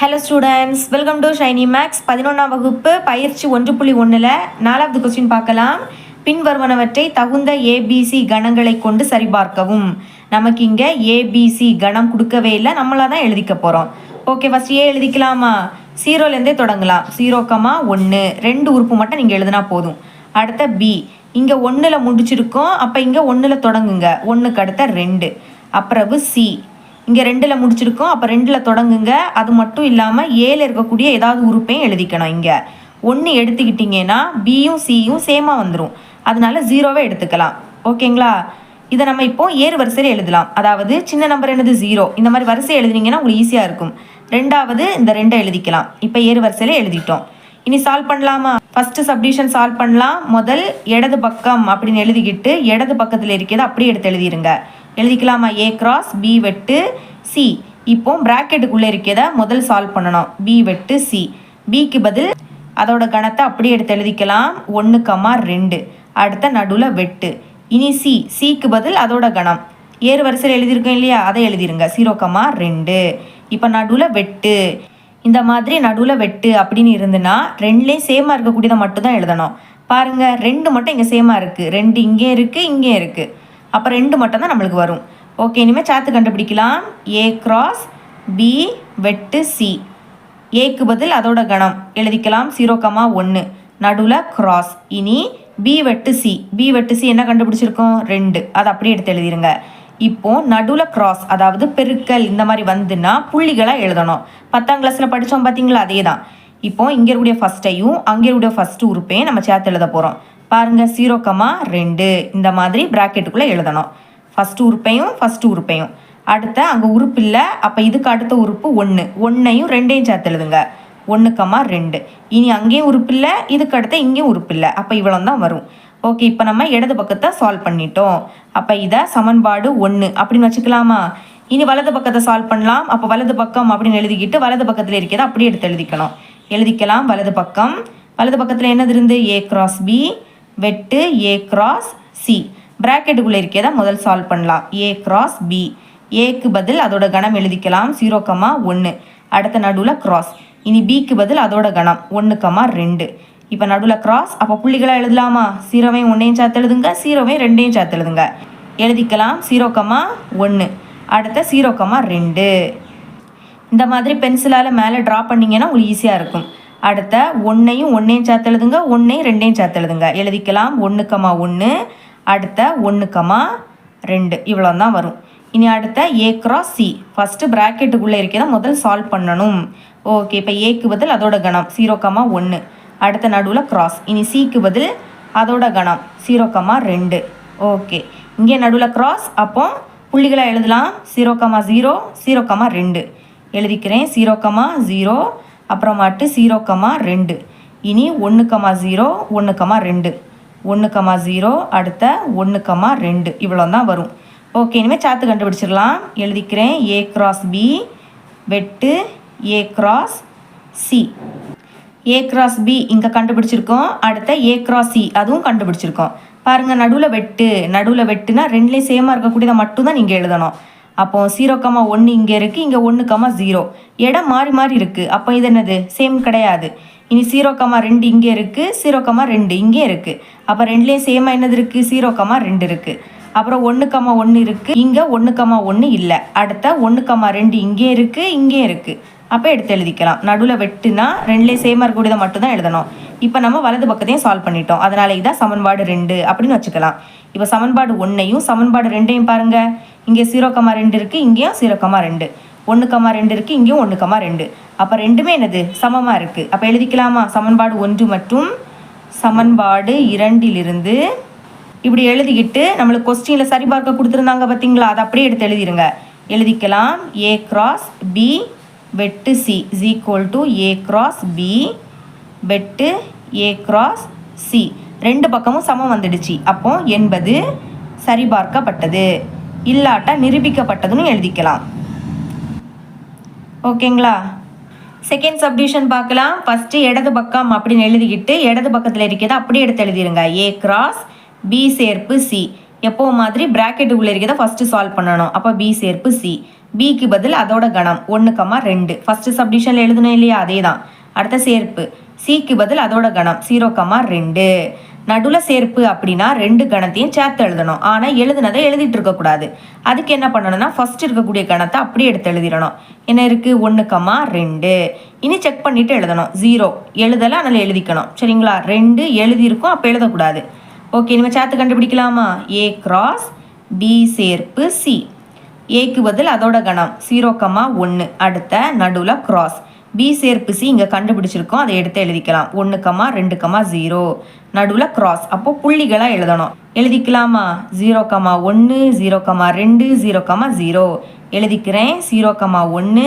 Hello students welcome to Shiny Max பதினொன்றாம் வகுப்பு பயிற்சி ஒன்று புள்ளி ஒன்றில் நாலாவது கொஸ்டின் பார்க்கலாம். பின்வருவனவற்றை தகுந்த ஏபிசி கணங்களை கொண்டு சரிபார்க்கவும். நமக்கு இங்கே ஏபிசி கணம் கொடுக்கவே இல்லை. நம்மளாக தான் எழுதிக்க போகிறோம் ஓகே ஃபஸ்ட் ஏ எழுதிக்கலாமா? சீரோலேருந்தே தொடங்கலாம். ஜீரோ ஒன்று ரெண்டு உறுப்பு மட்டும் நீங்கள் எழுதினா போதும். அடுத்த பி இங்கே ஒன்றில் முடிச்சிருக்கோம். அப்போ இங்கே ஒன்றில் தொடங்குங்க. ஒன்றுக்கு அடுத்த ரெண்டு. அப்புறவு சி இங்கே ரெண்டில் முடிச்சிருக்கோம். அப்போ ரெண்டில் தொடங்குங்க. அது மட்டும் இல்லாமல் ஏழு இருக்கக்கூடிய ஏதாவது உறுப்பையும் எழுதிக்கணும் இங்கே. ஒன்று எடுத்துக்கிட்டிங்கன்னா பியும் சியும் சேமாக வந்துடும் அதனால ஜீரோவே எடுத்துக்கலாம். ஓகேங்களா? இதை நம்ம இப்போ ஏறு வரிசையில் எழுதலாம். அதாவது சின்ன நம்பர் என்னது? ஜீரோ இந்த மாதிரி வரிசை எழுதினீங்கன்னா உங்களுக்கு ஈஸியாக இருக்கும். ரெண்டாவது இந்த ரெண்டை எழுதிக்கலாம். இப்போ ஏறு வரிசையில் எழுதிட்டோம். இனி சால்வ் பண்ணலாமா? ஃபஸ்ட்டு சப்டிஷன் சால்வ் பண்ணலாம். முதல் இடது பக்கம் அப்படின்னு எழுதிக்கிட்டு இடது பக்கத்தில் இருக்கிறத அப்படியே எடுத்து எழுதிருங்க. எழுதிக்கலாமா? ஏ கிராஸ் பி வெட்டு சி இப்போ ப்ராக்கெட்டுக்குள்ளே இருக்கிறத முதல் சால்வ் பண்ணணும். பி வெட்டு சி பிக்கு பதில் அதோட கணத்தை அப்படியே எடுத்து எழுதிக்கலாம். ஒன்று கமா ரெண்டு. அடுத்த நடுவில் வெட்டு. இனி சி சிக்கு பதில் அதோட கணம். ஏறு வரிசையில் எழுதியிருக்கோம் இல்லையா? அதை எழுதிருங்க. சீரோ கமா ரெண்டு. இப்போ நடுவில் வெட்டு. இந்த மாதிரி நடுவில் வெட்டு அப்படின்னு இருந்துன்னா ரெண்டுலேயும் சேமாக இருக்கக்கூடியதை மட்டும் தான் எழுதணும். பாருங்கள் ரெண்டு மட்டும் இங்கே சேமாக இருக்குது ரெண்டு இங்கே இருக்குது இங்கே இருக்குது அப்போ ரெண்டு மட்டும் தான் நம்மளுக்கு வரும். ஓகே இனிமேல் சாத்து கண்டுபிடிக்கலாம். ஏ கிராஸ் பி வெட்டு சி ஏக்கு பதில் அதோட கணம். எழுதிக்கலாம் ஜீரோ கமா ஒன்று நடுவில் கிராஸ் இனி பி வெட்டு சி பி வெட்டு சி என்ன கண்டுபிடிச்சிருக்கோம்? ரெண்டு. அதை அப்படியே எடுத்து எழுதிருங்க. இப்போ நடுவில் கிராஸ் அதாவது பெருக்கல் இந்த மாதிரி வந்துன்னா புள்ளிகளாக எழுதணும். பத்தாம் கிளாஸில் படித்தோம் பார்த்தீங்களா அதே தான் இப்போ இங்கே இருக்கக்கூடிய ஃபஸ்ட்டையும் அங்கே இருக்கக்கூடிய ஃபஸ்ட்டு உறுப்பையும் நம்ம சேர்த்து எழுத போகிறோம் பாருங்கள் ஜீரோ கமா ரெண்டு. இந்த மாதிரி ப்ராக்கெட்டுக்குள்ளே எழுதணும். ஃபஸ்ட்டு உறுப்பையும் ஃபஸ்ட்டு உறுப்பையும். அடுத்த அங்கே உறுப்பு இல்லை அப்போ இதுக்கு அடுத்த உறுப்பு ஒன்று ஒன்றையும் ரெண்டையும் சேர்த்து எழுதுங்க. ஒன்றுக்கம்மா ரெண்டு. இனி அங்கேயும் உறுப்பு இல்லை இதுக்கு அடுத்த இங்கேயும் உறுப்பு இல்லை. அப்போ இவ்வளோ தான் வரும். ஓகே இப்போ நம்ம இடது பக்கத்தை சால்வ் பண்ணிட்டோம். அப்போ இதை சமன்பாடு ஒன்று அப்படின்னு வச்சுக்கலாமா? இனி வலது பக்கத்தை சால்வ் பண்ணலாம். அப்போ வலது பக்கம் அப்படின்னு எழுதிக்கிட்டு வலது பக்கத்தில் இருக்கிறத அப்படியே எடுத்து எழுதிக்கணும். எழுதிக்கலாம் வலது பக்கம். வலது பக்கத்தில் என்னது இருந்து? ஏ கிராஸ் பி வெட்டு ஏ கிராஸ் சி ப்ராக்கெட்டுக்குள்ளே இருக்கிறத முதல் சால்வ் பண்ணலாம். ஏ கிராஸ் பி ஏக்கு பதில் அதோட கணம் எழுதிக்கலாம். ஜீரோ கமா ஒன்று அடுத்த நடுவில் கிராஸ் இனி பிக்கு பதில் அதோட கணம். ஒன்று கமா ரெண்டு. இப்போ நடுவில் கிராஸ் அப்போ புள்ளிகளாக எழுதலாமா? சீரோவையும் ஒன்றையும் சேர்த்து எழுதுங்க. சீரோவையும் ரெண்டையும் சேர்த்து எழுதுங்க. எழுதிக்கலாம். ஜீரோ கமா ஒன்று அடுத்த ஜீரோ கமா ரெண்டு. இந்த மாதிரி பென்சிலால் மேலே ட்ரா பண்ணிங்கன்னா உங்களுக்கு ஈஸியாக இருக்கும். அடுத்த ஒன்றையும் ஒன்றையும் சேர்த்து எழுதுங்க. ஒன்றையும் ரெண்டையும் சேர்த்து எழுதுங்க. எழுதிக்கலாம். ஒன்று கமா ஒன்று அடுத்த ஒன்று கமா ரெண்டு. இவ்வளோ தான் வரும். இனி அடுத்த ஏ கிராஸ் சி ஃபஸ்ட்டு ப்ராக்கெட்டுக்குள்ளே இருக்கிறத முதல் சால்வ் பண்ணணும். ஓகே இப்போ ஏக்கு பதில் அதோட கணம். ஜீரோ கமா ஒன்று அடுத்த நடுவில் கிராஸ் இனி சிக்கு பதில் அதோட கணம். ஜீரோ கமா ரெண்டு. ஓகே இங்கே நடுவில் கிராஸ் அப்போ புள்ளிகளை எழுதலாம். Zero comma zero zero comma ரெண்டு. எழுதிக்கிறேன். ஜீரோ கமா ஜீரோ அப்புறமாட்டு ஜீரோ கமா ரெண்டு. இனி ஒன்று கமா ஜீரோ ஒன்று கமா ரெண்டு. ஒன்று கமா ஜீரோ அடுத்த ஒன்று கமா ரெண்டு. இவ்வளோ தான் வரும். ஓகே இனிமேல் சாத்து கண்டுபிடிச்சிடலாம். எழுதிக்கிறேன். ஏ கிராஸ் பி வெட்டு A cross C A cross B இங்கே கண்டுபிடிச்சிருக்கோம். அடுத்த ஏ கிராஸ் சி அதுவும் கண்டுபிடிச்சிருக்கோம். பாருங்கள் நடுவில் வெட்டு. நடுவில் வெட்டுனா ரெண்டுலேயும் சேமாக இருக்கக்கூடியதை மட்டும்தான் நீங்கள் எழுதணும். அப்போ ஜீரோ கமா ஒன்று இங்கே இருக்குது இங்கே ஒன்று கமா ஜீரோ இடம் மாறி மாறி இருக்குது அப்போ இது என்னது? சேம் கிடையாது. இனி ஜீரோ கமா ரெண்டு இங்கே இருக்குது ஜீரோ கமா ரெண்டு இங்கே இருக்குது அப்போ ரெண்டுலேயும் சேமாக என்னது இருக்குது ஜீரோ கமா ரெண்டு இருக்குது அப்புறம் ஒன்று கமா ஒன்று இருக்குது இங்கே ஒன்று கமா ஒன்று இல்லை. அடுத்த ஒன்று கமா ரெண்டு இங்கே இருக்குது இங்கே இருக்குது அப்போ எடுத்து எழுதிக்கலாம். நடுவில் வெட்டுனா ரெண்டுலேயும் சேமாக இருக்கக்கூடியதை மட்டும்தான் எழுதணும். இப்போ நம்ம வலது பக்கத்தையும் சால்வ் பண்ணிட்டோம். அதனால இதான் சமன்பாடு ரெண்டு அப்படின்னு வச்சுக்கலாம். இப்போ சமன்பாடு ஒன்றையும் சமன்பாடு ரெண்டையும் பாருங்கள் இங்கே ஜீரோ கமா ரெண்டு இருக்குது இங்கேயும் ஜீரோ கமா ரெண்டு. ஒன்று கமா ரெண்டு இருக்குது இங்கேயும் ஒன்று கமா ரெண்டு. அப்போ ரெண்டுமே என்னது? சமமாக இருக்குது அப்போ எழுதிக்கலாமா? சமன்பாடு ஒன்று மற்றும் சமன்பாடு இரண்டிலிருந்து இப்படி எழுதிக்கிட்டு நம்மளுக்கு கொஸ்டினில் சரிபார்க்க கொடுத்துருந்தாங்க பார்த்தீங்களா? அதை அப்படியே எடுத்து எழுதிருங்க. எழுதிக்கலாம். ஏ கிராஸ் பி வெட்டு C is equal to A cross B வெட்டு ஏ கிராஸ் சி ரெண்டு பக்கமும் சமம் வந்துடுச்சு. அப்போ என்பது சரிபார்க்கப்பட்டது. இல்லாட்டா நிரூபிக்கப்பட்டதுன்னு எழுதிக்கலாம். ஓகேங்களா? செகண்ட் சப்டிஷன் பார்க்கலாம். ஃபஸ்ட்டு இடது பக்கம் அப்படின்னு எழுதிக்கிட்டு இடது பக்கத்தில் இருக்கிறத அப்படியே எடுத்து எழுதிருங்க. ஏ கிராஸ் பி சேர்ப்பு சி எப்போ மாதிரி ப்ராக்கெட்டுக்குள்ளே இருக்கிறத ஃபஸ்ட்டு சால்வ் பண்ணணும். அப்போ பி சேர்ப்பு சி பிக்கு பதில் அதோட கணம் ஒன்று ரெண்டு. ஃபஸ்ட்டு சப்டிஷனில் எழுதணும் இல்லையா? அதே தான் அடுத்த சேர்ப்பு சிக்கு பதில் அதோட கணம் சீரோ கம்மா ரெண்டு. நடுவில் சேர்ப்பு அப்படின்னா ரெண்டு கணத்தையும் சேர்த்து எழுதணும். ஆனால் எழுதுனதை எழுதிட்டு இருக்கக்கூடாது அதுக்கு என்ன பண்ணணும்னா ஃபஸ்ட் இருக்கக்கூடிய கணத்தை அப்படியே எடுத்து எழுதிடணும். என்ன இருக்குது ஒன்று கம்மா ரெண்டு. இனி செக் பண்ணிவிட்டு எழுதணும். ஜீரோ எழுதலை அதனால் எழுதிக்கணும். சரிங்களா? ரெண்டு எழுதியிருக்கும் அப்போ எழுதக்கூடாது. ஓகே இனிமேல் சேர்த்து கண்டுபிடிக்கலாமா? ஏ கிராஸ் பி சேர்ப்பு சி ஏக்கு பதில் அதோட கணம். ஜீரோ கம்மா ஒன்று அடுத்த நடுவில் கிராஸ் பி சேர்ப்பு சி இங்கே கண்டுபிடிச்சிருக்கோம். அதை எடுத்து எழுதிக்கலாம். ஒன்று கமா ரெண்டு கமா ஜீரோ நடுவில் கிராஸ் அப்போ புள்ளிகளாக எழுதணும். எழுதிக்கலாமா? ஜீரோ கமா ஒன்று ஜீரோ கமா ரெண்டு ஜீரோ கமா ஜீரோ எழுதிக்கிறேன். ஜீரோ கமா ஒன்று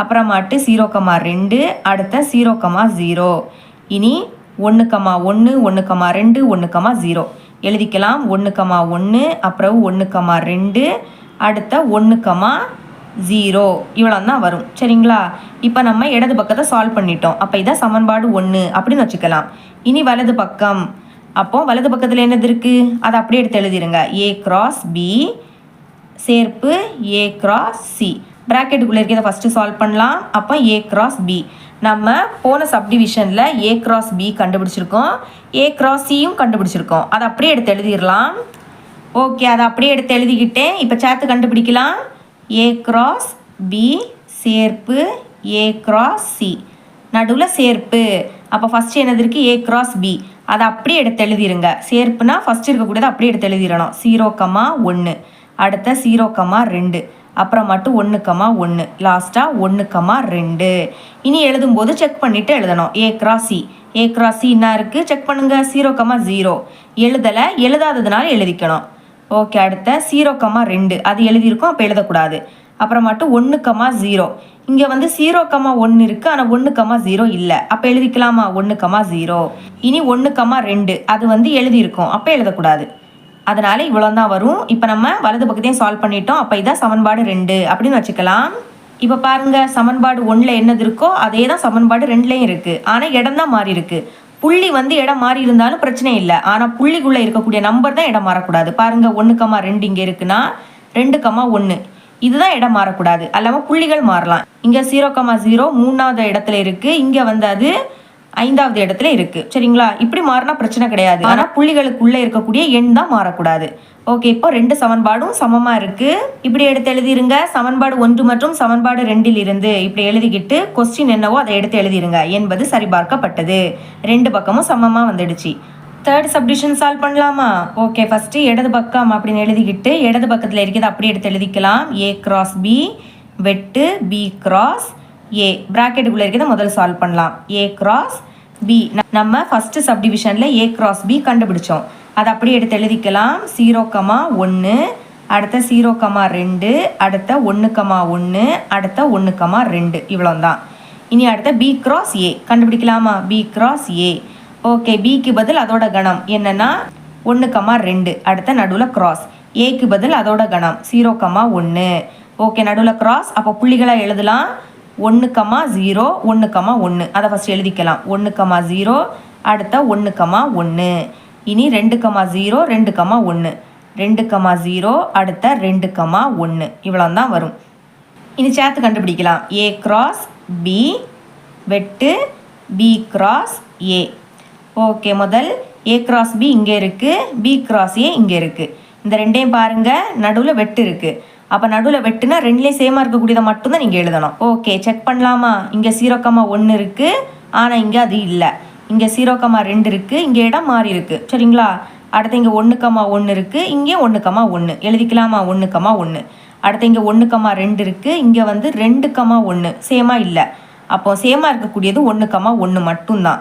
அப்புறமாட்டு ஜீரோ கமா ரெண்டு அடுத்த ஜீரோ கமா ஜீரோ இனி ஒன்று கமா ஒன்று ஒன்று கமா ரெண்டு ஒன்று கமா ஜீரோ எழுதிக்கலாம். ஒன்று கமா ஒன்று அப்புறம் ஒன்று கமா ரெண்டு அடுத்த ஒன்று கமா ஜீரோ இவ்வளோ தான் வரும். சரிங்களா? இப்போ நம்ம இடது பக்கத்தை சால்வ் பண்ணிட்டோம். அப்போ இதான் சமன்பாடு ஒன்று அப்படின்னு வச்சுக்கலாம். இனி வலது பக்கம். அப்போ வலது பக்கத்தில் என்னது இருக்குது அதை அப்படியே எடுத்து எழுதிருங்க. ஏ கிராஸ் பி சேர்ப்பு ஏ கிராஸ் சி ப்ராக்கெட்டுக்குள்ளே இருக்கிறத ஃபஸ்ட்டு சால்வ் பண்ணலாம். அப்போ ஏ கிராஸ் பி நம்ம போன சப்டிவிஷனில் ஏ கிராஸ் பி கண்டுபிடிச்சிருக்கோம். ஏ கிராஸ் சியும் கண்டுபிடிச்சிருக்கோம். அதை அப்படியே எடுத்து எழுதிடலாம். ஓகே அதை அப்படியே எடுத்து எழுதிக்கிட்டேன். இப்போ சேர்த்து கண்டுபிடிக்கலாம். ஏ கிராஸ் பி சேர்ப்பு ஏ கிராஸ் சி நடுவில் சேர்ப்பு. அப்போ ஃபஸ்ட்டு என்னது இருக்குது ஏ கிராஸ் பி அதை அப்படியே எடுத்து எழுதிருங்க. சேர்ப்புனா ஃபஸ்ட் இருக்கக்கூடியதை அப்படியே எடுத்து எழுதிடணும். சீரோ கமா ஒன்று அடுத்த சீரோ கமா ரெண்டு. அப்புறம் மட்டும் ஒன்று கமா ஒன்று லாஸ்ட்டாக ஒன்று கமா ரெண்டு. இனி எழுதும்போது செக் பண்ணிவிட்டு எழுதணும். A cross C A cross C என்ன இருக்குது செக் பண்ணுங்கள் சீரோ கமா ஜீரோ எழுதலை. எழுதாததுனால எழுதிக்கணும். ஓகே அடுத்த ஜீரோ கம்மா ரெண்டு. அது எழுதியிருக்கோம் அப்போ எழுதக்கூடாது. அப்புறம் மட்டும் ஒன்று கம்மா ஜீரோ இங்கே வந்து ஜீரோ கம்மா ஒன்று இருக்குது ஆனால் ஒன்று கம்மா ஜீரோ இல்லை. அப்போ எழுதிக்கலாமா? ஒன்று கம்மா ஜீரோ இனி ஒன்று கம்மா ரெண்டு. அது வந்து எழுதியிருக்கோம் அப்போ எழுதக்கூடாது. அதனால் இவ்வளோ தான் வரும். இப்போ நம்ம வலது பக்கத்தையும் சால்வ் பண்ணிட்டோம். அப்போ இதான் சமன்பாடு ரெண்டு. அப்படின்னு வச்சுக்கலாம். இப்போ பாருங்கள் சமன்பாடு ஒன்றில் என்னது இருக்கோ அதே தான் சமன்பாடு ரெண்டுலேயும் இருக்குது ஆனால் இடம் தான் மாறி இருக்குது புள்ளி வந்து இடம் மாறி இருந்தாலும் பிரச்சனை இல்லை. ஆனால் புள்ளிக்குள்ளே இருக்கக்கூடிய நம்பர் தான் இடம் மாறக்கூடாது. பாருங்க ஒன்று கமா ரெண்டு இங்கே இருக்குன்னா ரெண்டு கமா ஒன்று இதுதான் இடம் மாறக்கூடாது. அல்லாமல் புள்ளிகள் மாறலாம். இங்கே ஜீரோ கமா ஜீரோ மூணாவது இடத்துல இருக்குது இங்கே வந்து அது ஐந்தாவது இடத்துல இருக்கு. சரிங்களா? இப்படி மாறினா பிரச்சனை கிடையாது. ஆனா புள்ளிகளுக்குள்ள இருக்கக்கூடிய எண் தான் மாறக்கூடாது. ஓகே இப்போ ரெண்டு சமன்பாடும் சமமா இருக்கு. இப்படி எடுத்து எழுதிருங்க. சமன்பாடு ஒன்று மற்றும் சமன்பாடு ரெண்டில் இருந்து இப்படி எழுதிக்கிட்டு கொஸ்டின் என்னவோ அதை எடுத்து எழுதிருங்க. என்பது சரிபார்க்கப்பட்டது. ரெண்டு பக்கமும் சமமா வந்துடுச்சு. தேர்ட் சப்டிஷன் சால்வ் பண்ணலாமா? ஓகே ஃபஸ்ட்டு இடது பக்கம் அப்படின்னு எழுதிக்கிட்டு இடது பக்கத்தில் இருக்கிறது அப்படியே எடுத்து எழுதிக்கலாம். ஏ கிராஸ் பி வெட்டு பி கிராஸ் ஏ ப்ராக்கெட்டுக்குள்ளே இருக்கிறத முதல்ல சால்வ் பண்ணலாம். ஏ கிராஸ் பி நம்ம ஃபஸ்ட்டு சப்டிவிஷனில் ஏ கிராஸ் பி கண்டுபிடிச்சோம். அதை அப்படியே எடுத்து எழுதிக்கலாம். ஜீரோ கமா ஒன்று அடுத்த ஜீரோ கமா ரெண்டு அடுத்த ஒன்று கமா ஒன்று அடுத்த ஒன்று கமா ரெண்டு. இவ்வளோ தான் இனி அடுத்த பி கிராஸ் ஏ கண்டுபிடிக்கலாமா? பி கிராஸ் ஏ ஓகே பிக்கு பதில் அதோட கணம் என்னென்னா ஒன்று கமா ரெண்டு. அடுத்த நடுவில் கிராஸ் ஏக்கு பதில் அதோட கணம். ஜீரோ கமா ஒன்று ஓகே நடுவில் கிராஸ் அப்போ புள்ளிகளாக எழுதலாம். ஒன்று கமா ஜீரோ ஒன்று கமா ஒன்று அதை ஃபஸ்ட் எழுதிக்கலாம். ஒன்று கமா ஜீரோ அடுத்த ஒன்று கமா ஒன்று இனி ரெண்டு கமா ஜீரோ ரெண்டு கமா ஒன்று ரெண்டு கமா ஜீரோ அடுத்த ரெண்டு கமா ஒன்று இவ்வளோ தான் வரும். இனி சேர்த்து கண்டுபிடிக்கலாம். ஏ கிராஸ் பி வெட்டு பி கிராஸ் ஏ ஓகே முதல் ஏ கிராஸ் பி இங்கே இருக்குது பி கிராஸ் ஏ இங்கே இருக்குது இந்த ரெண்டையும் பாருங்கள் நடுவில் வெட்டு இருக்குது அப்போ நடுவில் வெட்டுனா ரெண்டுலேயும் சேமாக இருக்கக்கூடியதை மட்டும்தான் நீங்கள் எழுதணும். ஓகே செக் பண்ணலாமா? இங்கே சீரோக்கமா ஒன்று இருக்குது ஆனால் இங்கே அது இல்லை. இங்கே சீரோக்கமா ரெண்டு இருக்குது இங்கே இடம் மாறி இருக்குது சரிங்களா? அடுத்து இங்கே ஒன்றுக்கம்மா ஒன்று இருக்குது இங்கே ஒன்றுக்கம்மா ஒன்று எழுதிக்கலாமா? ஒன்றுக்கம்மா ஒன்று அடுத்து இங்கே ஒன்றுக்கம்மா ரெண்டு இருக்குது இங்கே வந்து ரெண்டுக்கம்மா ஒன்று சேமாக இல்லை. அப்போ சேமாக இருக்கக்கூடியது ஒன்றுக்கம்மா ஒன்று மட்டும்தான்.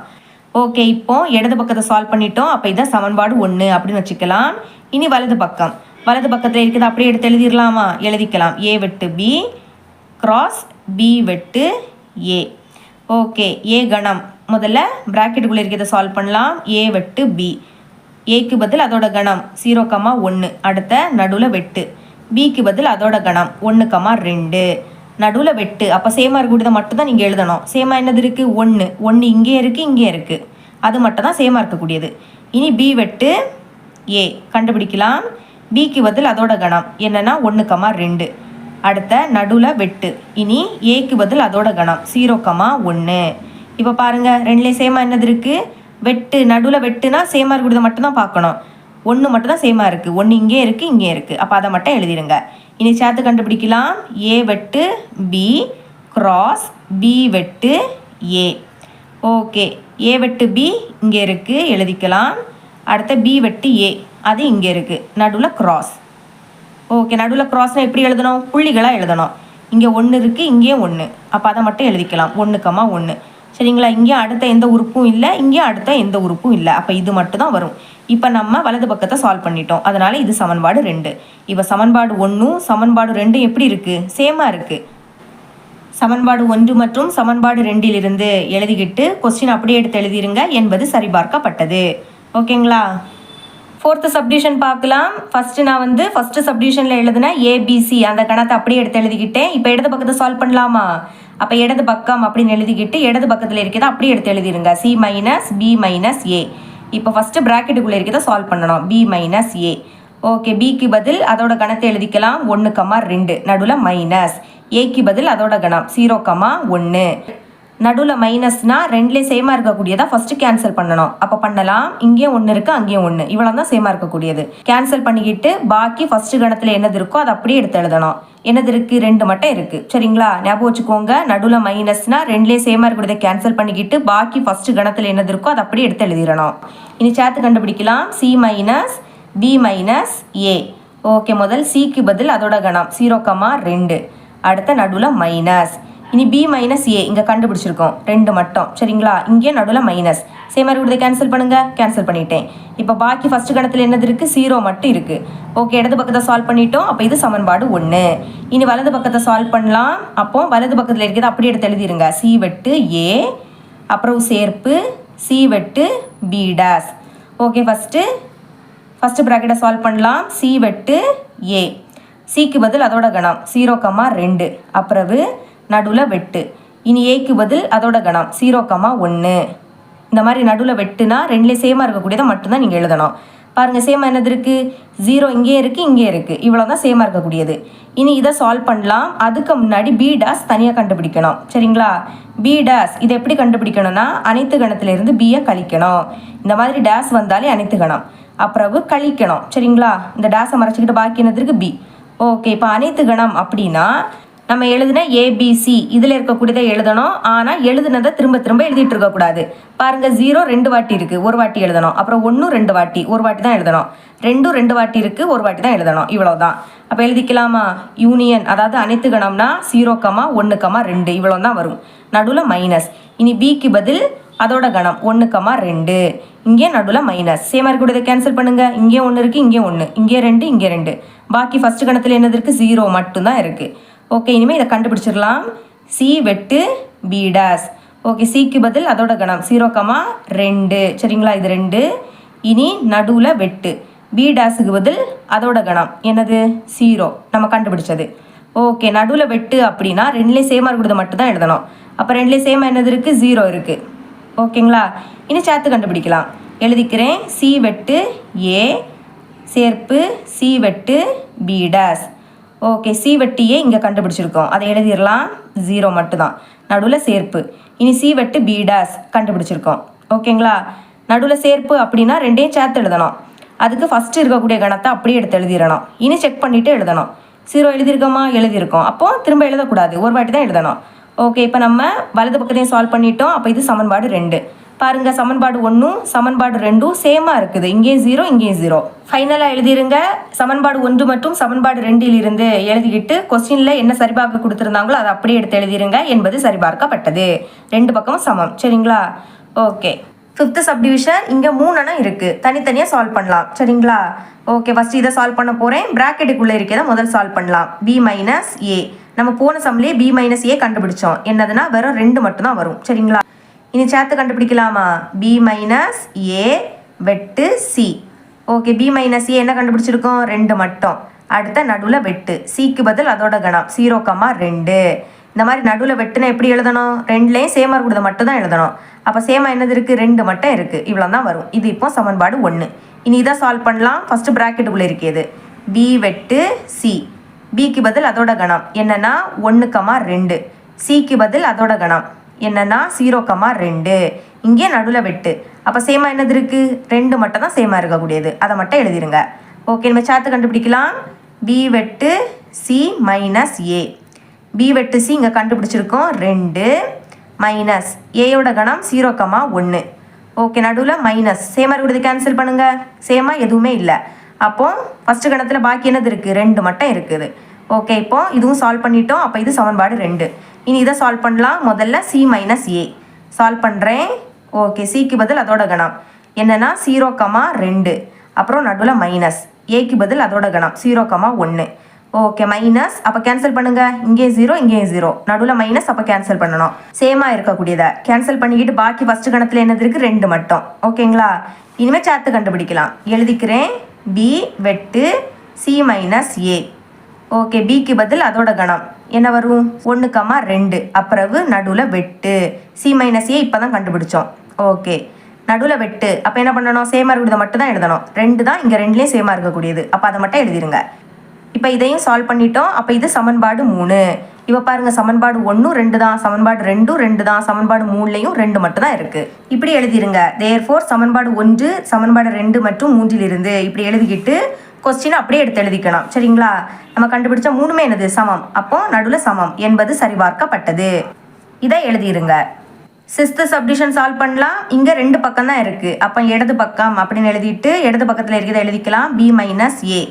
ஓகே இப்போ இடது பக்கத்தை சால்வ் பண்ணிட்டோம். அப்போ இதான் சமன்பாடு ஒன்று அப்படின்னு வச்சுக்கலாம். இனி வலது பக்கம். வலது பக்கத்தில் இருக்குது அப்படியே எடுத்து எழுதிடலாமா எழுதிக்கலாம். ஏ வெட்டு பி கிராஸ் பி வெட்டு ஏ ஓகே ஏ கணம். முதல்ல ப்ராக்கெட்டுக்குள்ளே இருக்கிறத சால்வ் பண்ணலாம். ஏ வெட்டு பி ஏக்கு பதில் அதோட கணம். ஜீரோ கமா ஒன்று அடுத்த நடுவில் வெட்டு. பிக்கு பதில் அதோட கணம். ஒன்று கமா ரெண்டு. நடுவில் வெட்டு. அப்போ சேமாக இருக்கக்கூடியதை மட்டும் தான் நீங்கள் எழுதணும். சேமாக என்னது இருக்குது ஒன்று ஒன்று இங்கே இருக்குது இங்கே இருக்குது அது மட்டும் தான் சேமாக இருக்கக்கூடியது இனி பி வெட்டு ஏ கண்டுபிடிக்கலாம். பிக்கு பதில் அதோட கணம். என்னென்னா ஒன்று கமா ரெண்டு. அடுத்த நடுவில் வெட்டு. இனி ஏக்கு பதில் அதோட கணம். சீரோ கமா ஒன்று இப்போ பாருங்கள் ரெண்டுலேயும் சேமாக என்னது இருக்குது வெட்டு நடுவில் வெட்டுனா சேமாக இருக்கிறத மட்டும்தான் பார்க்கணும். ஒன்று மட்டும் தான் சேமாக இருக்குது ஒன்று இங்கே இருக்குது இங்கே இருக்குது அப்போ அதை மட்டும் எழுதிடுங்க இனி சேர்த்து கண்டுபிடிக்கலாம். ஏ வெட்டு பி க்ராஸ் பி வெட்டு ஏ ஓகே ஏ வெட்டு பி இங்கே இருக்குது எழுதிக்கலாம். அடுத்த பி வெட்டு ஏ அது இங்கே இருக்குது நடுவில் க்ராஸ் ஓகே நடுவில் க்ராஸ்னால் எப்படி எழுதணும்? புள்ளிகளாக எழுதணும். இங்கே ஒன்று இருக்குது இங்கேயும் ஒன்று அப்போ அதை மட்டும் எழுதிக்கலாம். ஒன்றுக்கம்மா ஒன்று சரிங்களா? இங்கே அடுத்த எந்த உறுப்பும் இல்லை இங்கே அடுத்த எந்த உறுப்பும் இல்லை. அப்போ இது மட்டும் தான் வரும். இப்போ நம்ம வலது பக்கத்தை சால்வ் பண்ணிட்டோம். அதனால் இது சமன்பாடு ரெண்டு. இப்போ சமன்பாடு ஒன்றும் சமன்பாடு ரெண்டும் எப்படி இருக்குது சேமாக இருக்குது சமன்பாடு ஒன்று மற்றும் சமன்பாடு ரெண்டிலிருந்து எழுதிக்கிட்டு கொஸ்டின் அப்படியே எடுத்து எழுதிருங்க. என்பது சரிபார்க்கப்பட்டது. ஓகேங்களா ஃபோர்த்து சப்டிஷன் பார்க்கலாம். ஃபஸ்ட்டு நான் வந்து ஃபஸ்ட்டு சப்டிஷனில் எழுதின ஏபிசி அந்த கணத்தை அப்படியே எடுத்து எழுதிக்கிட்டேன். இப்போ இடது பக்கத்தை சால்வ் பண்ணலாமா? அப்போ இடது பக்கம் அப்படின்னு எழுதிக்கிட்டு இடது பக்கத்தில் இருக்கிறத அப்படியே எடுத்து எழுதிருங்க. C minus B minus A இப்போ ஃபஸ்ட்டு ப்ராக்கெட்டுக்குள்ளே இருக்கிறத சால்வ் பண்ணணும். பி மைனஸ் ஏ ஓகே பிக்கு பதில் அதோட கணத்தை எழுதிக்கலாம். ஒன்று கமா ரெண்டு. நடுவில் மைனஸ் ஏக்கு பதில் அதோட கணம். ஜீரோ கமா ஒன்று நடுவில் மைனஸ்னால் ரெண்டுலேயும் சேமாக இருக்கக்கூடியதாக ஃபஸ்ட்டு கேன்சல் பண்ணணும். அப்போ பண்ணலாம். இங்கேயும் ஒன்று இருக்குது அங்கேயும் ஒன்று இவ்வளோ தான் சேமாக இருக்கக்கூடியது. கேன்சல் பண்ணிக்கிட்டு பாக்கி ஃபஸ்ட்டு கணத்தில் என்னது இருக்கோ அதை அப்படியே எடுத்து எழுதணும். என்னது இருக்குது ரெண்டு மட்டும் இருக்குது சரிங்களா? ஞாபகம் வச்சுக்கோங்க. நடுவில் மைனஸ்னால் ரெண்டுலேயும் சேமாக இருக்கக்கூடியதை கேன்சல் பண்ணிக்கிட்டு பாக்கி ஃபஸ்ட்டு கணத்தில் என்னது இருக்கோ அதை அப்படியே எடுத்து எழுதிடணும். இனி சேர்த்து கண்டுபிடிக்கலாம். C minus B minus A okay முதல் சிக்கு பதில் அதோட கணம். ஜீரோ கமா ரெண்டு. அடுத்த நடுவில் மைனஸ் இனி பி மைனஸ் ஏ இங்கே கண்டுபிடிச்சிருக்கோம். ரெண்டு மட்டும். சரிங்களா? இங்கே நடுவில் மைனஸ் சே மாதிரி கேன்சல் பண்ணுங்கள் கேன்சல் பண்ணிட்டேன். இப்போ பாக்கி ஃபஸ்ட்டு கணத்தில் என்னது இருக்குது ஜீரோ மட்டும் இருக்குது ஓகே இடது பக்கத்தை சால்வ் பண்ணிட்டோம். அப்போ இது சமன்பாடு ஒன்று இனி வலது பக்கத்தை சால்வ் பண்ணலாம். அப்போ வலது பக்கத்தில் இருக்கிறது அப்படி எடுத்து எழுதிருங்க. சி வெட்டு ஏ அப்புறம் சேர்ப்பு. சி வெட்டு பி டேஸ் ஓகே ஃபஸ்ட்டு ஃபஸ்ட்டு ப்ராக்கெட்டை சால்வ் பண்ணலாம். சி வெட்டு ஏ சிக்கு பதில் அதோட கணம். ஜீரோ கம்மா ரெண்டு. அப்புறவு நடுவில் வெட்டு. இனி ஏக்கு பதில் அதோட கணம் சீரோ கமா ஒன்று இந்த மாதிரி நடுவில் வெட்டுனா ரெண்டுலேயும் சேமாக இருக்கக்கூடியதை மட்டும்தான் நீங்கள் எழுதணும். பாருங்கள் சேமாக என்னது இருக்குது ஜீரோ இங்கே இருக்குது இங்கே இருக்குது இவ்வளோ தான் சேமாக இருக்கக்கூடியது. இனி இதை சால்வ் பண்ணலாம். அதுக்கு முன்னாடி பி டாஸ் தனியாக கண்டுபிடிக்கணும். சரிங்களா? பி டாஸ் இதை எப்படி கண்டுபிடிக்கணும்னா அனைத்து கணத்துலேருந்து பியை கழிக்கணும். இந்த மாதிரி டேஸ் வந்தாலே அனைத்து கணம். அப்புறவு கழிக்கணும். சரிங்களா? இந்த டேஸை மறைச்சிக்கிட்டு பாக்கி என்னது இருக்குது பி ஓகே இப்போ அனைத்து கணம் அப்படின்னா நம்ம எழுதின ஏபிசி இதில் இருக்கக்கூடியதை எழுதணும். ஆனால் எழுதுனதை திரும்ப திரும்ப எழுதிட்டு இருக்கக்கூடாது பாருங்கள் ஜீரோ ரெண்டு வாட்டி இருக்குது ஒரு வாட்டி எழுதணும். அப்புறம் ஒன்றும் ரெண்டு வாட்டி. ஒரு வாட்டி தான் எழுதணும். ரெண்டும் ரெண்டு வாட்டி இருக்குது ஒரு வாட்டி தான் எழுதணும். இவ்வளோ தான் அப்போ எழுதிக்கலாமா? யூனியன் அதாவது அனைத்து கணம்னா ஜீரோ கமா ஒன்று கமா ரெண்டு. இவ்வளோ தான் வரும். நடுவில் மைனஸ் இனி பிக்கு பதில் அதோட கணம். ஒன்று கமா ரெண்டு. இங்கே நடுவில் மைனஸ் சேமாக இருக்கக்கூடியதை கேன்சல் பண்ணுங்கள் இங்கே ஒன்று இருக்குது இங்கே ஒன்று இங்கே ரெண்டு இங்கே ரெண்டு. பாக்கி ஃபஸ்ட்டு கணத்தில் என்னது இருக்குது ஜீரோ மட்டும்தான் இருக்குது ஓகே இனிமேல் இதை கண்டுபிடிச்சிடலாம். சி வெட்டு பி டேஸ் ஓகே சிக்கு பதில் அதோட கணம். ஜீரோ கமா ரெண்டு. சரிங்களா இது ரெண்டு. இனி நடுவில் வெட்டு. பி டேஸுக்கு பதில் அதோட கணம். என்னது? ஜீரோ நம்ம கண்டுபிடிச்சது. ஓகே நடுவில் வெட்டு அப்படின்னா ரெண்டுலேயும் சேமாக இருக்கிறது மட்டும் தான் எழுதணும். அப்போ ரெண்டுலேயும் சேமாக என்னது இருக்குது ஜீரோ இருக்குது ஓகேங்களா இனி சேர்த்து கண்டுபிடிக்கலாம். எழுதிக்கிறேன். சி வெட்டு ஏ சேர்ப்பு சி வெட்டு பி டேஸ் ஓகே சி வெட்டியே இங்கே கண்டுபிடிச்சிருக்கோம். அதை எழுதிடலாம். ஜீரோ மட்டும்தான். நடுவில் சேர்ப்பு. இனி சி வெட்டு பி டேஸ் கண்டுபிடிச்சிருக்கோம். ஓகேங்களா நடுவில் சேர்ப்பு அப்படின்னா ரெண்டையும் சேர்த்து எழுதணும். அதுக்கு ஃபஸ்ட்டு இருக்கக்கூடிய கணத்தை அப்படியே எடுத்து எழுதிடணும். இனி செக் பண்ணிவிட்டு எழுதணும். ஜீரோ எழுதியிருக்கோமா? எழுதியிருக்கோம். அப்போது திரும்ப எழுதக்கூடாது. ஒரு வாட்டி தான் எழுதணும். ஓகே இப்போ நம்ம வலது பக்கத்தையும் சால்வ் பண்ணிட்டோம். அப்போ இது சமன்பாடு ரெண்டு. பாருங்கள் சமன்பாடு ஒன்றும் சமன்பாடு ரெண்டும் சேமாக இருக்குது. இங்கேயும் ஜீரோ இங்கேயும் ஜீரோ ஃபைனலாக எழுதிருங்க. சமன்பாடு ஒன்று மற்றும் சமன்பாடு ரெண்டில் இருந்து எழுதிக்கிட்டு கொஸ்டினில் என்ன சரிபார்க்க கொடுத்துருந்தாங்களோ அதை அப்படியே எடுத்து எழுதிருங்க. என்பது சரிபார்க்கப்பட்டது. ரெண்டு பக்கமும் சமம். சரிங்களா? ஓகே ஃபிஃப்த்து சப்டிவிஷன் இங்கே மூணுனா இருக்குது தனித்தனியாக சால்வ் பண்ணலாம். சரிங்களா? ஓகே ஃபஸ்ட்டு இதை சால்வ் பண்ண போகிறேன் ப்ராக்கெட்டுக்குள்ளே இருக்கிறத முதல் சால்வ் பண்ணலாம். பி மைனஸ் ஏ நம்ம போன சம்லேயே பி மைனஸ் ஏ கண்டுபிடிச்சோம். என்னதுன்னா வெறும் ரெண்டு மட்டும்தான் வரும். சரிங்களா? இனி சேர்த்து கண்டுபிடிக்கலாமா? பி மைனஸ் ஏ வெட்டு C okay B minus A என்ன கண்டுபிடிச்சிருக்கோம்? ரெண்டு மட்டும். அடுத்த நடுவில் வெட்டு. சிக்கு பதில் அதோட கணம். ஜீரோ கம்மா ரெண்டு. இந்த மாதிரி நடுவில் வெட்டுனா எப்படி எழுதணும்? ரெண்டுலேயும் சேமாக இருக்கிறத மட்டும் தான் எழுதணும். அப்போ சேமாக என்னது இருக்குது ரெண்டு மட்டும் இருக்குது இவ்வளோ தான் வரும். இது இப்போ சமன்பாடு ஒன்று இனி இதை சால்வ் பண்ணலாம். ஃபஸ்ட்டு ப்ராக்கெட்டுக்குள்ளே இருக்கிறது. பி வெட்டு சி பிக்கு பதில் அதோட கணம். என்னென்னா ஒன்று கமா ரெண்டு. சிக்கு பதில் அதோட கணம். என்னன்னா ஜீரோ கமா ரெண்டு. இங்கே நடுவில் வெட்டு. அப்போ சேமாக என்னது இருக்குது ரெண்டு மட்டும் தான் சேமா இருக்கக்கூடியது. அதை மட்டும் எழுதிருங்க. ஓகே நம்ம சேர்த்து கண்டுபிடிக்கலாம். பி வெட்டு சி மைனஸ் ஏ பி வெட்டு சி இங்கே கண்டுபிடிச்சிருக்கோம். ரெண்டு மைனஸ் ஏயோட கணம் ஜீரோ கமா ஒன்று ஓகே நடுவில் மைனஸ் சேமாக இருக்கிறது கேன்சல் பண்ணுங்கள் சேமாக எதுவுமே இல்லை. அப்போ ஃபஸ்ட்டு கணத்தில் பாக்கி என்னது இருக்குது ரெண்டு மட்டும் இருக்குது. ஓகே இப்போ இதுவும் சால்வ் பண்ணிட்டோம். அப்போ இது சமன்பாடு ரெண்டு. இனி இதை சால்வ் பண்ணலாம். முதல்ல சி மைனஸ் ஏ சால்வ் பண்ணுறேன் ஓகே சிக்கு பதில் அதோட கணம். என்னென்னா ஜீரோ கமா ரெண்டு. அப்புறம் நடுவில் மைனஸ் ஏக்கு பதில் அதோட கணம். ஜீரோ கமா ஒன்று ஓகே மைனஸ் அப்போ கேன்சல் பண்ணுங்க. இங்கே ஜீரோ இங்கே ஜீரோ நடுவில் மைனஸ் அப்போ கேன்சல் பண்ணணும். சேமாக இருக்கக்கூடியதை. கேன்சல் பண்ணிக்கிட்டு பாக்கி ஃபஸ்ட்டு கணத்தில் என்னது இருக்குது ரெண்டு மட்டும். ஓகேங்களா இனிமேல் சேர்த்து கண்டுபிடிக்கலாம். எழுதிக்கிறேன். பி வெட்டு சி மைனஸ் ஏ ஓகே பிக்கு பதில் அதோட கணம். என்ன வரும்? ஒன்று கமா ரெண்டு. அப்புறவு நடுவில் வெட்டு. சி மைனஸ் ஏ இப்போ தான் கண்டுபிடிச்சோம். ஓகே நடுவில் வெட்டு. அப்போ என்ன பண்ணணும்? சேமாக இருக்கிறத மட்டும் தான் எழுதணும். ரெண்டு தான் இங்கே ரெண்டுலேயும் சேமாக இருக்கக்கூடியது. அப்போ அதை மட்டும் எழுதிருங்க. இப்போ இதையும் சால்வ் பண்ணிட்டோம். அப்போ இது சமன்பாடு மூணு. இப்போ பாருங்க சமன்பாடு ஒன்றும் ரெண்டு தான். சமன்பாடு ரெண்டும் ரெண்டு தான். சமன்பாடு மூணுலேயும் ரெண்டு மட்டும் தான் இருக்குது இப்படி எழுதிருங்க. தேர் ஃபோர் சமன்பாடு ஒன்று சமன்பாடு ரெண்டு மற்றும் மூன்றிலிருந்து இப்படி எழுதிக்கிட்டு கொஸ்டின் அப்படியே எடுத்து எழுதிக்கணும் சரிங்களா? நம்ம கண்டுபிடிச்ச மூணுமே என்னது? சமம். அப்போ நடுவில் சமம். என்பது சரிபார்க்கப்பட்டது. இதை எழுதிருங்க. சிஸ்து சப்டிஷன் சால்வ் பண்ணலாம். இங்கே ரெண்டு பக்கம் தான் இருக்குது அப்போ இடது பக்கம் அப்படின்னு எழுதிட்டு இடது பக்கத்தில் இருக்கிறத எழுதிக்கலாம். பி மைனஸ் ஏ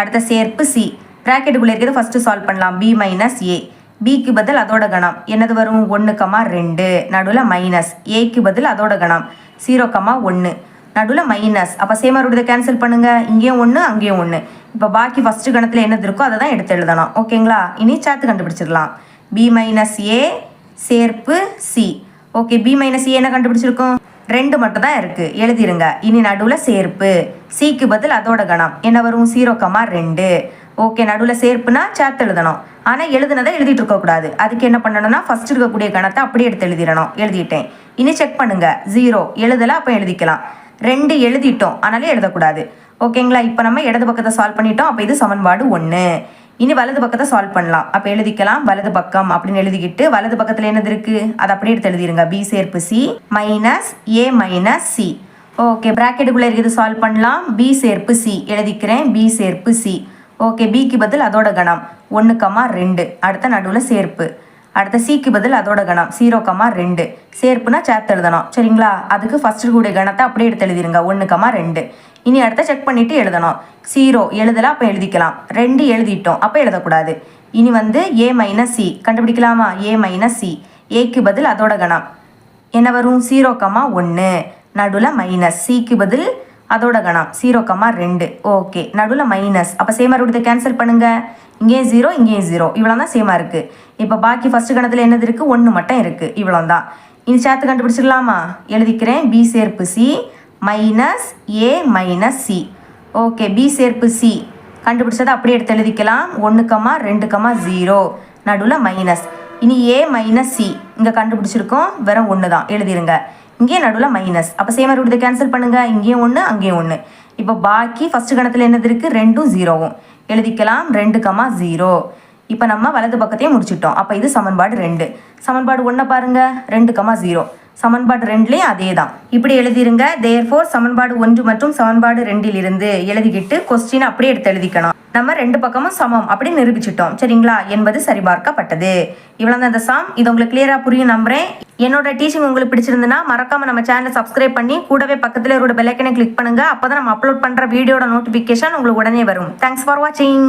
அடுத்த சேர்ப்பு சி ப்ராக்கெட்டுக்குள்ளே இருக்கிறத ஃபஸ்ட்டு சால்வ் பண்ணலாம். பி மைனஸ் ஏ பிக்கு பதில் அதோட கணம். என்னது வரும்? ஒன்று கமா ரெண்டு. நடுவில் மைனஸ் ஏக்கு பதில் அதோட கணம். ஜீரோ கமா ஒன்று நடுவில் மைனஸ் அப்போ சேமருடைய கேன்சல் பண்ணுங்கள் இங்கேயும் ஒன்று அங்கேயும் ஒன்று இப்போ பாக்கி ஃபஸ்ட்டு கணத்தில் என்னது இருக்கோ அதை தான் எடுத்து எழுதணும். ஓகேங்களா இனி சேர்த்து கண்டுபிடிச்சிடலாம். பி மைனஸ் ஏ சேர்ப்பு C okay B minus A என்ன கண்டுபிடிச்சிருக்கோம்? ரெண்டு மட்டும் தான் இருக்குது எழுதிருங்க. இனி நடுவில் சேர்ப்பு. சிக்கு பதில் அதோட கணம். என்ன வரும்? சீரோ கமா ரெண்டு. ஓகே நடுவில் சேர்ப்புனா சேர்த்து எழுதணும். ஆனால் எழுதுனதை எழுதிட்டு இருக்கக்கூடாது அதுக்கு என்ன பண்ணணும்னா ஃபர்ஸ்ட் இருக்கக்கூடிய கணத்தை அப்படியே எடுத்து எழுதிடணும். எழுதிட்டேன். இனி செக் பண்ணுங்கள் ஜீரோ எழுதலை அப்போ எழுதிக்கலாம். ரெண்டு எழுதிட்டோம். ஆனாலும் எழுதக்கூடாது. ஓகேங்களா? இப்போ நம்ம இடது பக்கத்தை சால்வ் பண்ணிட்டோம். அப்போ இது சமன்பாடு ஒன்று இனி வலது பக்கத்தை சால்வ் பண்ணலாம். அப்போ எழுதிக்கலாம். வலது பக்கம் அப்படின்னு எழுதிக்கிட்டு வலது பக்கத்தில் என்னது இருக்குது அதை அப்படியே எடுத்து எழுதிருங்க. பி சேர்ப்பு C minus A minus C okay ப்ராக்கெட்டுக்குள்ளே இருக்குது. சால்வ் பண்ணலாம். பி சேர்ப்பு சி எழுதிக்கிறேன். பி சேர்ப்பு சி ஓகே பிக்கு பதில் அதோட கணம். ஒன்று கமா ரெண்டு. அடுத்த நடுவில் சேர்ப்பு. அடுத்த சிக்கு பதில் அதோட கணம் ஜீரோ கமா ரெண்டு. சேர்ப்புனா சேர்த்து எழுதணும். சரிங்களா? அதுக்கு ஃபர்ஸ்ட் கூடிய கணத்தை அப்படியே எடுத்து எழுதிருங்க. ஒன்று கமா ரெண்டு. இனி அடுத்த செக் பண்ணிட்டு எழுதணும். ஜீரோ எழுதலாம் அப்போ எழுதிக்கலாம். ரெண்டு எழுதிட்டோம் அப்போ எழுதக்கூடாது. இனி வந்து ஏ மைனஸ் சி கண்டுபிடிக்கலாமா? ஏ மைனஸ் சி ஏக்கு பதில் அதோட கணம். என்ன வரும்? ஜீரோ கமா ஒன்று நடுவில் மைனஸ் சிக்கு பதில் அதோட கணம் ஜீரோ கமா ரெண்டு. ஓகே நடுவில் மைனஸ் அப்போ சேமாக கொடுத்து கேன்சல் பண்ணுங்கள் இங்கேயும் ஜீரோ இங்கேயும் ஜீரோ இவ்வளோ தான் சேமாக இருக்குது இப்போ பாக்கி ஃபஸ்ட்டு கணத்தில் என்னது இருக்குது ஒன்று மட்டும் இருக்குது இவ்வளோ தான் இனி சேர்த்து கண்டுபிடிச்சிடலாமா? எழுதிக்கிறேன். பி சேர்ப்பு C minus A minus C okay B சேர்ப்பு சி கண்டுபிடிச்சதை அப்படியே எடுத்து எழுதிக்கலாம். ஒன்று கமா ரெண்டு கமா ஜீரோ நடுவில் மைனஸ் இனி ஏ மைனஸ் சி இங்கே கண்டுபிடிச்சிருக்கோம். வெறும் ஒன்று தான் எழுதிருங்க. இங்கேயே நடுவில் மைனஸ் அப்போ சேம விடுது கேன்சல் பண்ணுங்கள் இங்கேயும் ஒன்று அங்கேயும் ஒன்று இப்போ பாக்கி ஃபஸ்ட்டு கணத்தில் என்னது இருக்குது ரெண்டும் ஜீரோவும் எழுதிக்கலாம். ரெண்டு கமா ஜீரோ இப்போ நம்ம வலது பக்கத்தையும் முடிச்சிட்டோம். அப்போ இது சமன்பாடு ரெண்டு. சமன்பாடு ஒன்றை பாருங்கள் ரெண்டு கமா ஜீரோ சமன்பாடு ரெண்டுலேயும் அதே தான் இப்படி எழுதிருங்க. தேர்ஃபோர் சமன்பாடு ஒன்று மற்றும் சமன்பாடு ரெண்டிலிருந்து எழுதிக்கிட்டு கொஸ்டின் அப்படியே எடுத்து எழுதிக்கணும். நம்ம ரெண்டு பக்கமும் சமம் அப்படின்னு நிரூபிச்சிட்டோம். சரிங்களா? என்பது சரிபார்க்கப்பட்டது. இவ்வளோ தான் இந்த சாம் இது உங்களுக்கு கிளியராக புரியும் நம்புறேன். என்னோட டீச்சிங் உங்களுக்கு பிடிச்சிருந்துன்னா மறக்காம நம்ம சேனலை சப்ஸ்கிரைப் பண்ணி கூடவே பக்கத்தில் ஒரு பெல்லைக்கனை கிளிக் பண்ணுங்க. அப்போ தான் நம்ம அப்லோட் பண்ணுற வீடியோட நோட்டிஃபிகேஷன் உங்களுக்கு உடனே வரும். தேங்க்ஸ் ஃபார் வாட்சிங்